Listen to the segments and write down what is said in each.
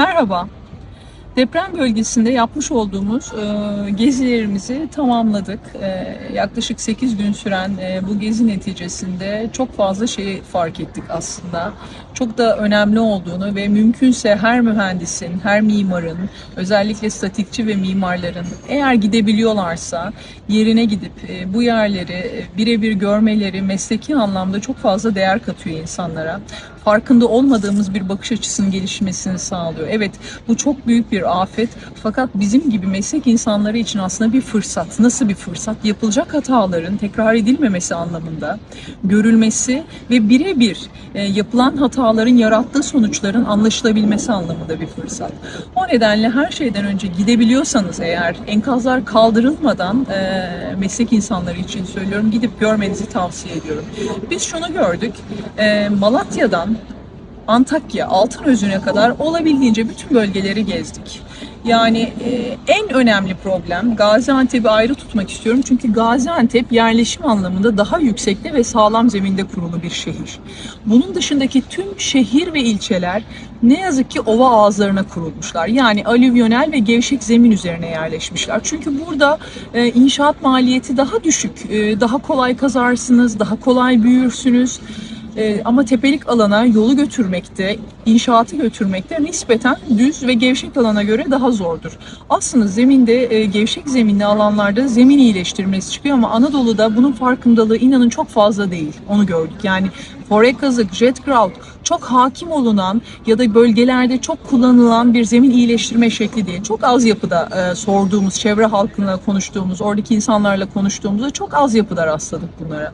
Merhaba. Deprem bölgesinde yapmış olduğumuz e, gezilerimizi tamamladık. E, yaklaşık 8 gün süren e, bu gezi neticesinde çok fazla şey fark ettik aslında. Çok da önemli olduğunu ve mümkünse her mühendisin, her mimarın, özellikle statikçi ve mimarların eğer gidebiliyorlarsa yerine gidip e, bu yerleri e, birebir görmeleri mesleki anlamda çok fazla değer katıyor insanlara. Farkında olmadığımız bir bakış açısının gelişmesini sağlıyor. Evet bu çok büyük bir afet fakat bizim gibi meslek insanları için aslında bir fırsat. Nasıl bir fırsat? Yapılacak hataların tekrar edilmemesi anlamında görülmesi ve birebir e, yapılan hataların yarattığı sonuçların anlaşılabilmesi anlamında bir fırsat. O nedenle her şeyden önce gidebiliyorsanız eğer enkazlar kaldırılmadan e, meslek insanları için söylüyorum gidip görmenizi tavsiye ediyorum. Biz şunu gördük. E, Malatya'dan Antakya, Altınözü'ne kadar olabildiğince bütün bölgeleri gezdik. Yani e, en önemli problem Gaziantep'i ayrı tutmak istiyorum. Çünkü Gaziantep yerleşim anlamında daha yüksekte ve sağlam zeminde kurulu bir şehir. Bunun dışındaki tüm şehir ve ilçeler ne yazık ki ova ağızlarına kurulmuşlar. Yani alüvyonel ve gevşek zemin üzerine yerleşmişler. Çünkü burada e, inşaat maliyeti daha düşük. E, daha kolay kazarsınız, daha kolay büyürsünüz. Ee, ama tepelik alana yolu götürmekte, inşaatı götürmekte nispeten düz ve gevşek alana göre daha zordur. Aslında zeminde e, gevşek zeminli alanlarda zemin iyileştirmesi çıkıyor ama Anadolu'da bunun farkındalığı inanın çok fazla değil. Onu gördük. Yani forek kazık, jet grout çok hakim olunan ya da bölgelerde çok kullanılan bir zemin iyileştirme şekli değil. Çok az yapıda e, sorduğumuz, çevre halkına konuştuğumuz, oradaki insanlarla konuştuğumuzda çok az yapıda rastladık bunlara.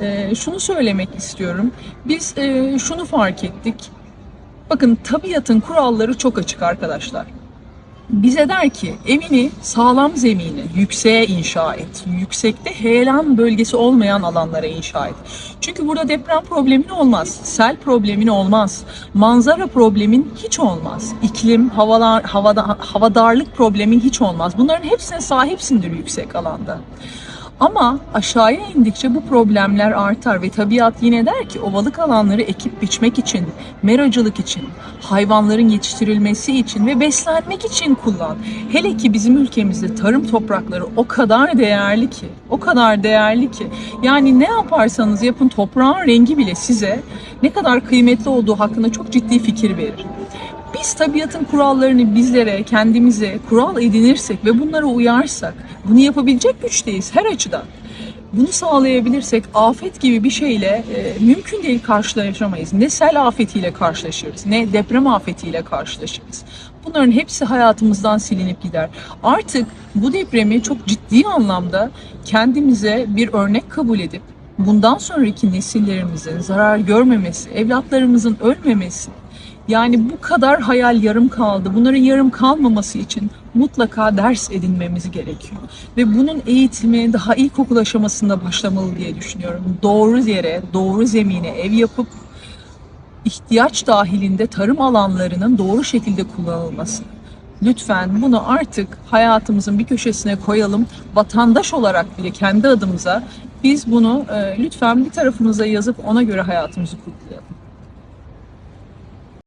Ee, şunu söylemek istiyorum. Biz e, şunu fark ettik. Bakın tabiatın kuralları çok açık arkadaşlar. Bize der ki evini sağlam zemini yükseğe inşa et. Yüksekte heyelan bölgesi olmayan alanlara inşa et. Çünkü burada deprem problemin olmaz. Sel problemin olmaz. Manzara problemin hiç olmaz. İklim, havalar, havada, havadarlık problemin hiç olmaz. Bunların hepsine sahipsindir yüksek alanda. Ama aşağıya indikçe bu problemler artar ve tabiat yine der ki ovalık alanları ekip biçmek için, meracılık için, hayvanların yetiştirilmesi için ve beslenmek için kullan. Hele ki bizim ülkemizde tarım toprakları o kadar değerli ki, o kadar değerli ki. Yani ne yaparsanız yapın toprağın rengi bile size ne kadar kıymetli olduğu hakkında çok ciddi fikir verir. Biz tabiatın kurallarını bizlere, kendimize kural edinirsek ve bunlara uyarsak, bunu yapabilecek güçteyiz her açıdan. Bunu sağlayabilirsek afet gibi bir şeyle e, mümkün değil karşılaşamayız. Ne sel afetiyle karşılaşırız, ne deprem afetiyle karşılaşırız. Bunların hepsi hayatımızdan silinip gider. Artık bu depremi çok ciddi anlamda kendimize bir örnek kabul edip bundan sonraki nesillerimizin zarar görmemesi, evlatlarımızın ölmemesi, yani bu kadar hayal yarım kaldı. Bunların yarım kalmaması için mutlaka ders edinmemiz gerekiyor. Ve bunun eğitimi daha ilkokul aşamasında başlamalı diye düşünüyorum. Doğru yere, doğru zemine ev yapıp ihtiyaç dahilinde tarım alanlarının doğru şekilde kullanılması. Lütfen bunu artık hayatımızın bir köşesine koyalım. Vatandaş olarak bile kendi adımıza biz bunu e, lütfen bir tarafımıza yazıp ona göre hayatımızı kuralım.